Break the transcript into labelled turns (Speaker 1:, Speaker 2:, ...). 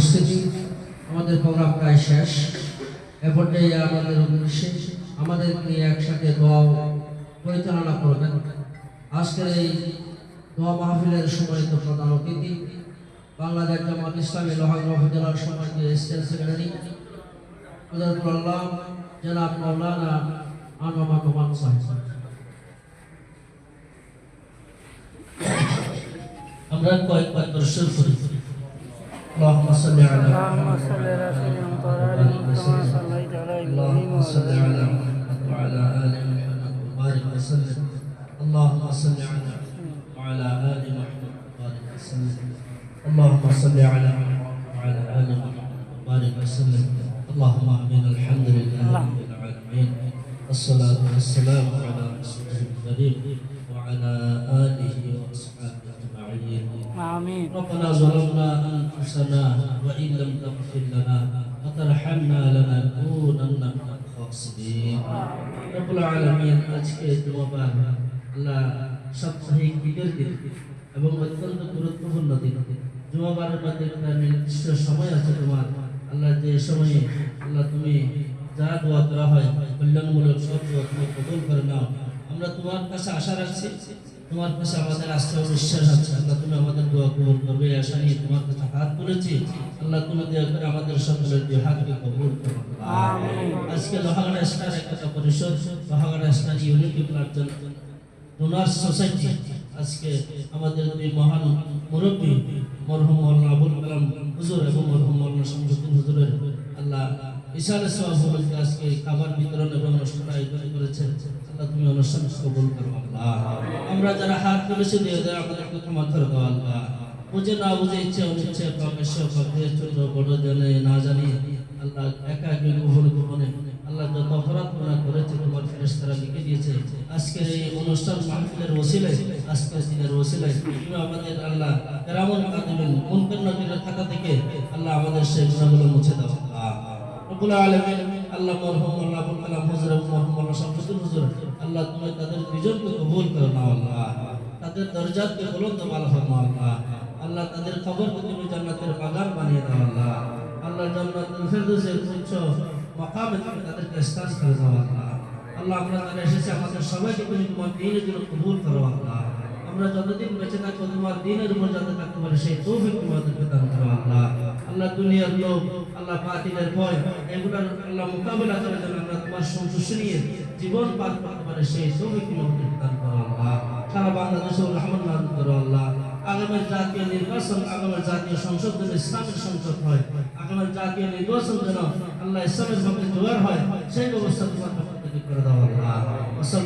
Speaker 1: উপস্থিতি আমাদের প্রোগ্রাম প্রায় শেষ। এ আমাদের উদ্দেশ্যে আমাদের নিয়ে একসাথে দোয়া পরিচালনা করবেন। আজকের এই দোয়া মাহফিলের সম্মানিত প্রধান অতিথি, বাংলাদেশ জামাত ইসলামী লোহাগড় উপজেলার সম্মানিত স্টেট সেক্রেটারি আল্লাহ জনাব মৌলানা আনোয়ার রহমান সাহেব।
Speaker 2: আমরা কয়েকবার দর্শন করি اللهم صل على
Speaker 3: اللهم صل على سيدنا محمد كما صليت على إبراهيم
Speaker 2: اللهم صل على محمد وعلى آل محمد وبارك وسلم. اللهم صل على محمد وعلى آل محمد وبارك وسلم. اللهم صل على محمد وعلى آل محمد وبارك وسلم. اللهم آمين. الحمد لله رب العالمين. الصلاة والسلام على رسوله الكريم وعلى آله وأصحابه أجمعين.
Speaker 3: آمين.
Speaker 2: ربنا ظلمنا أنفسنا وإن لم تغفر لنا وترحمنا لنكونن من الخاسرين رب العالمين আজকে তোমার আল্লাহ সাপ্তাহিক ঈদের দিন এবং অত্যন্ত গুরুত্বপূর্ণ দিন জুমাবারের মধ্যে একটা নির্দিষ্ট সময় আছে তোমার আল্লাহ যে সময়ে আল্লাহ তুমি যা দোয়া করা হয় কল্যাণমূলক সব দোয়া তুমি কবুল করে নাও আমরা তোমার কাছে আশা রাখছি তোমার কাছে আমাদের আস্থা বিশ্বাস আছে আল্লাহ তুমি আমাদের দোয়া কবুল করবে আশা নিয়ে তোমার কাছে হাত করেছি আল্লাহ তুমি দয়া করে আমাদের সকলের দুই হাতকে কবুল করো। আজকে লোহাগাড়া স্টার একটা পরিষদ Lohagara star unity platoon donors society আজকে আমাদের দুই মহান মুরব্বী মরহুম মৌলানা আবুল কালাম হুজুর এবং মরহুম মৌলানা শামসুদ্দিন হুজুরের আল্লাহ সভাপতি আজকে খাবার বিতরণ এবং অনুষ্ঠান আয়োজন করেছেন। ফেরেশতারা লিখে দিয়েছে। আজকের এই আমাদের, আল্লাহ থাকা থেকে আল্লাহ আমাদের সেই গুনাহগুলো মুছে আল্লাহ। রব্বুল আলামিন আল্লাহ আল্লাহ কালাম হুজুর মরহুম, আল্লাহ আল্লাহ তুমি তাদের দুজনকে কবুল করো না তাদের দরজাতকে বুলন্দ মালা ফরমা আল্লাহ আল্লাহ তাদের খবরকে তুমি জান্নাতের বাগান বানিয়ে দাও, আল্লাহ। আল্লাহ জান্নাতুল ফেরদৌসের আল্লাহ। আল্লাহ, আমরা এসেছি, আমাদের সবাইকে তুমি তোমার দিনের জন্য কবুল করো, আল্লাহ। আমরা যতদিন বেঁচে থাকব, তোমার দিনের উপর যাতে থাকতে পারে, সেই তৌফিক তোমাদের প্রদান করো, আল্লাহ। আল্লাহ দুনিয়ার লোক আল্লাহ পাতিলের ভয়, এগুলার আল্লাহ মোকাবিলা করে যেন আমরা তোমার সন্তুষ্ট নিয়ে জীবন পার করতে পারে, সেই তৌফিক তোমাদের প্রদান করো, আল্লাহ। সারা বাংলাদেশে রহমান নাম করো, আল্লাহ। আগামের জাতীয় নির্বাচন, আগামের জাতীয় সংসদ যেন ইসলামের সংসদ হয়, আগামের জাতীয় নির্বাচন যেন আল্লাহ ইসলামের সঙ্গে জোয়ার হয়, সেই ব্যবস্থা তোমার পক্ষ থেকে করে দেওয়া আল্লাহ। আসল